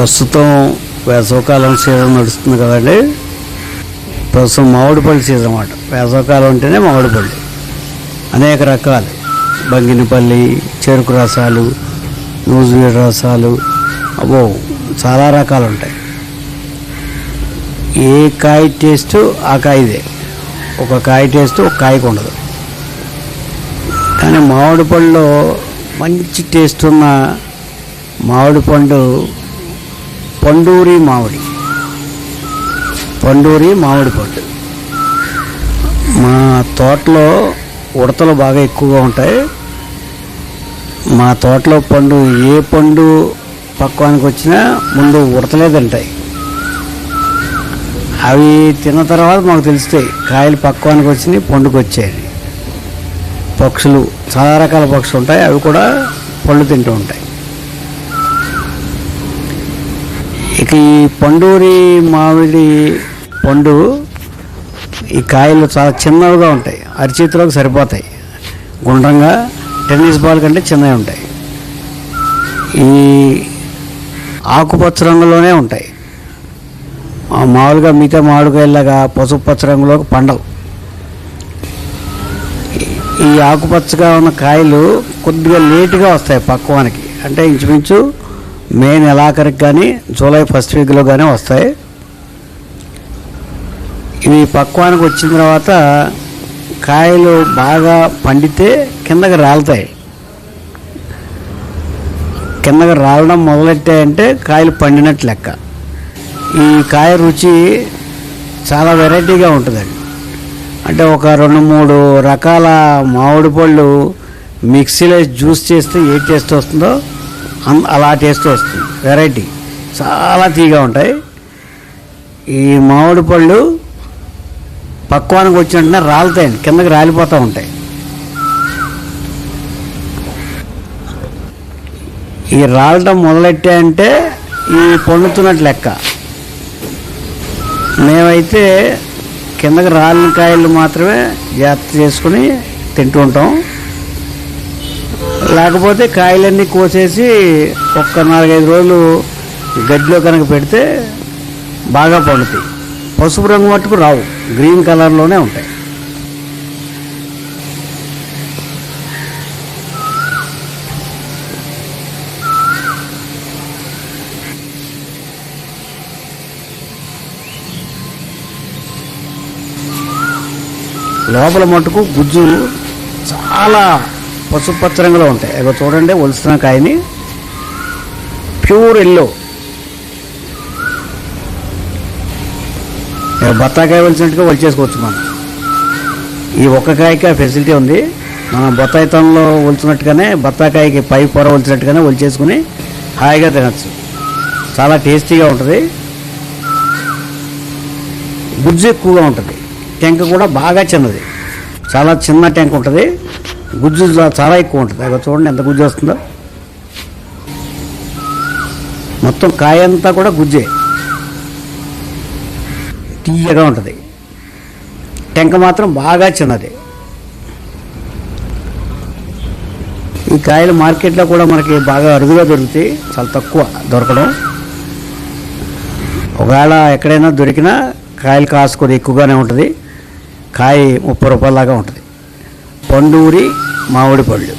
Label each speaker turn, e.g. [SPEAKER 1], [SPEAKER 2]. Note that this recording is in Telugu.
[SPEAKER 1] ప్రస్తుతం వేసవకాలం సీజన్ నడుస్తుంది కదండి? ప్రస్తుతం మామిడి పళ్ళు సీజన్ అన్నమాట. వేసవకాలం అంటేనే మామిడి పళ్ళు అనేక రకాలు. బంగినపల్లి చెరుకు రసాలు నూజివీడు రసాలు అబ్బో చాలా రకాలు ఉంటాయి. ఏ కాయ టేస్ట్ ఆ కాయదే. ఒక కాయ టేస్ట్ ఒక కాయకు ఉండదు. కానీ మామిడి పళ్ళలో మంచి టేస్ట్ ఉన్న మామిడి పండు పండూరి మామిడి. పండూరి మామిడి పండు. మా తోటలో ఉడతలు బాగా ఎక్కువగా ఉంటాయి. మా తోటలో పండు ఏ పండు పక్వానికి వచ్చినా ముందు ఉడతలే తింటాయి. అవి తిన్న తర్వాత మాకు తెలుస్తాయి కాయలు పక్వానికి వచ్చినాయి పండుకు వచ్చాయని పక్షులు చాలా రకాల పక్షులు ఉంటాయి అవి కూడా పళ్ళు తింటూ ఉంటాయి. ఇక ఈ పండూరి మామిడి పండు ఈ కాయలు చాలా చిన్నవిగా ఉంటాయి. అరిచేతిలోకి సరిపోతాయి. గుండ్రంగా టెన్నిస్ బాల్ కంటే చిన్నవి ఉంటాయి. ఈ ఆకుపచ్చ రంగులోనే ఉంటాయి. మామూలుగా మిగతా మామిడికాయలాగా పసుపు పచ్చ రంగులోకి పండవు. ఈ- ఈ ఆకుపచ్చగా ఉన్న కాయలు కొద్దిగా లేటుగా వస్తాయి పక్వానికి. అంటే ఇంచుమించు మే నెలాఖరికి కానీ జూలై ఫస్ట్ వీక్లో కానీ వస్తాయి. ఇవి పక్వానికి వచ్చిన తర్వాత కాయలు బాగా పండితే కిందకి రాలుతాయి. కిందకి రాలడం మొదలెట్టాయంటే కాయలు పండినట్టు లెక్క. ఈ కాయ రుచి చాలా వెరైటీగా ఉంటుందండి. అంటే ఒక రెండు మూడు రకాల మామిడి పళ్ళు మిక్సీలో జ్యూస్ చేస్తే ఏ టేస్ట్ వస్తుందో అలా టేస్ట్ వస్తుంది. వెరైటీ. చాలా తీగా ఉంటాయి. ఈ మామిడి పళ్ళు పక్వానికి వచ్చిన వెంటనే రాలుతాయండి. కిందకి రాలిపోతూ ఉంటాయి. ఈ రాలటం మొదలెట్టాయంటే ఈ పండుతున్నట్టు లెక్క. మేమైతే కిందకి రాలిన కాయలు మాత్రమే జాగ్రత్త చేసుకుని తింటూ ఉంటాం. లేకపోతే కాయలన్నీ కోసేసి ఒక్క నాలుగైదు రోజులు గడ్డిలో కనుక పెడితే బాగా పండుతాయి. పసుపు రంగు మట్టుకు రావు. గ్రీన్ కలర్లోనే ఉంటాయి. లోపల మట్టుకు గుజ్జులు చాలా పసుపు పచ్చ రంగులో ఉంటాయి. ఇక చూడండి ఒలుస్తున్న కాయని. Pure yellow. ఇక బత్తాకాయ వలి చేసుకోవచ్చు మనం. ఈ ఒక్క కాయకి ఆ ఫెసిలిటీ ఉంది. మనం బత్తాయితంలో ఒలిచినట్టుగానే బత్తాకాయకి పై పొర ఒలిచినట్టుగానే ఒలిచేసుకుని హాయిగా తినచ్చు. చాలా టేస్టీగా ఉంటుంది. గుజ్జు ఎక్కువగా ఉంటుంది. టెంక కూడా బాగా చిన్నది. చాలా చిన్న టెంక ఉంటుంది. గుజ్జు చాలా ఎక్కువ ఉంటుంది. అక్కడ చూడండి ఎంత గుజ్జు వస్తుందో. మొత్తం కాయ అంతా కూడా గుజ్జే. తీయగా ఉంటుంది. టెంక మాత్రం బాగా చిన్నది. ఈ కాయలు మార్కెట్లో కూడా మనకి బాగా అరుదుగా దొరుకుతాయి. చాలా తక్కువ దొరకడం. ఒకవేళ ఎక్కడైనా దొరికినా కాయలు కాసుకొని ఎక్కువగానే ఉంటుంది. కాయ ముప్పై రూపాయల దాకా ఉంటుంది. పండూరి మామిడి పళ్ళు